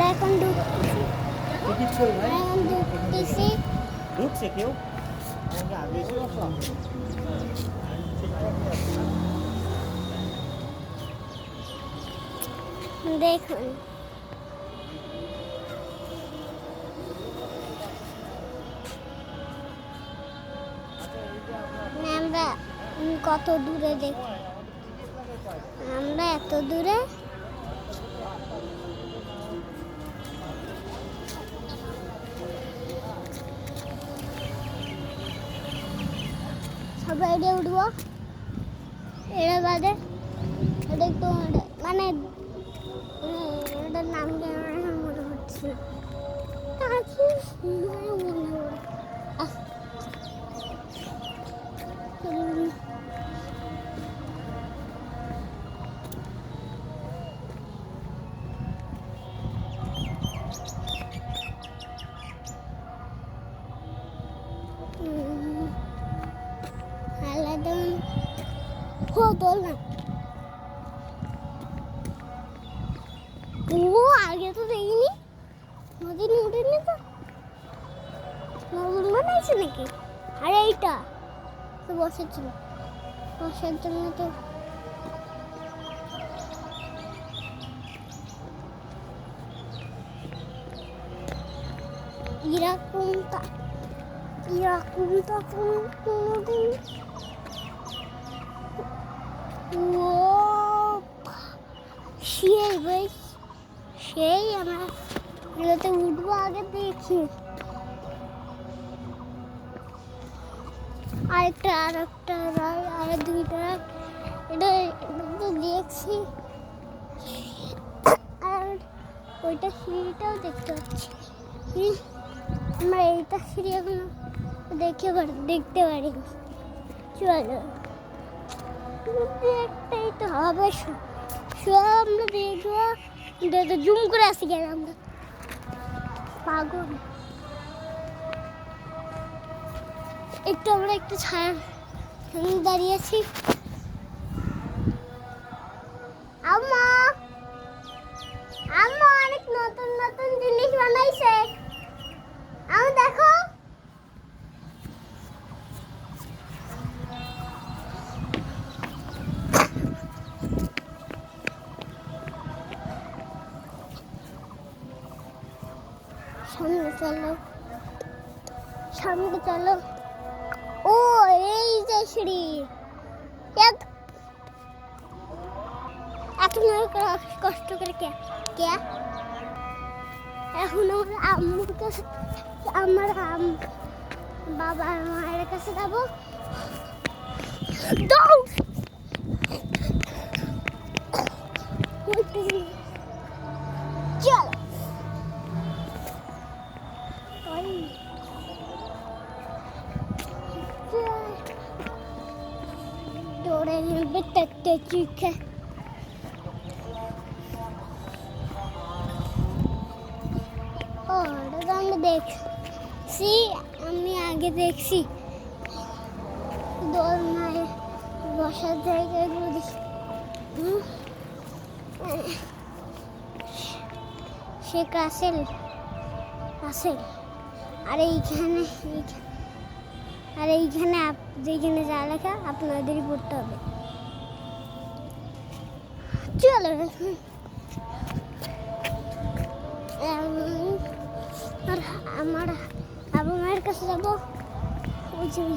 আমরা এখন ঢুকতেছি এখন ঢুকতেছি ঢুকছে কেউ আগে। দেখুন। আমরা কত দূরে দেখি? আমরা এত দূরে সবাই এটা উঠবো। এটা বাদে এটা একটু মানে এটার নাম কি মনে হচ্ছে হতো না ও আগে তো দেখিনি নদীর উঠেনি তো তো বসার ছিল বসার জন্য তো এরকমটা এরকমটা ভাই সেই আমরা এগুলোতে উঠবো আগে দেখি। আরেকটা আর একটা রায় আর দুইটা রায় এটা তো দেখছি। আর ওইটা সিঁড়িটাও দেখতে পাচ্ছি। আমরা এইটা সিঁড়ি এখনও দেখে দেখতে পারি। চলো। একটাই তো হবে আমরা দেখব দেখো জুম করে আসি গেল আমরা পাগল একটু আমরা একটু ছায়া দাঁড়িয়ে আছি সামনে চলো। সামনে চলো। ও, এই যে সিঁড়ি। এত- এত নয় ক- কষ্ট করে কে? কে? এখন আমার আম্মুর কাছে আমার আম বাবা মায়ের কাছে যাব। দৌড় তেতে চিখে ও ওটা তো আমি দেখছি আমি আগে দেখছি দোলনায় বসার জায়গাগুলো দেখি। সে কাসেল কাসেল আর এইখানে এইখানে আর এইখানে যেখানে যা লেখা আপনাদেরই পড়তে হবে। চলো। আর আমার বাবা মায়ের কাছে যাব। ওই যে, ওই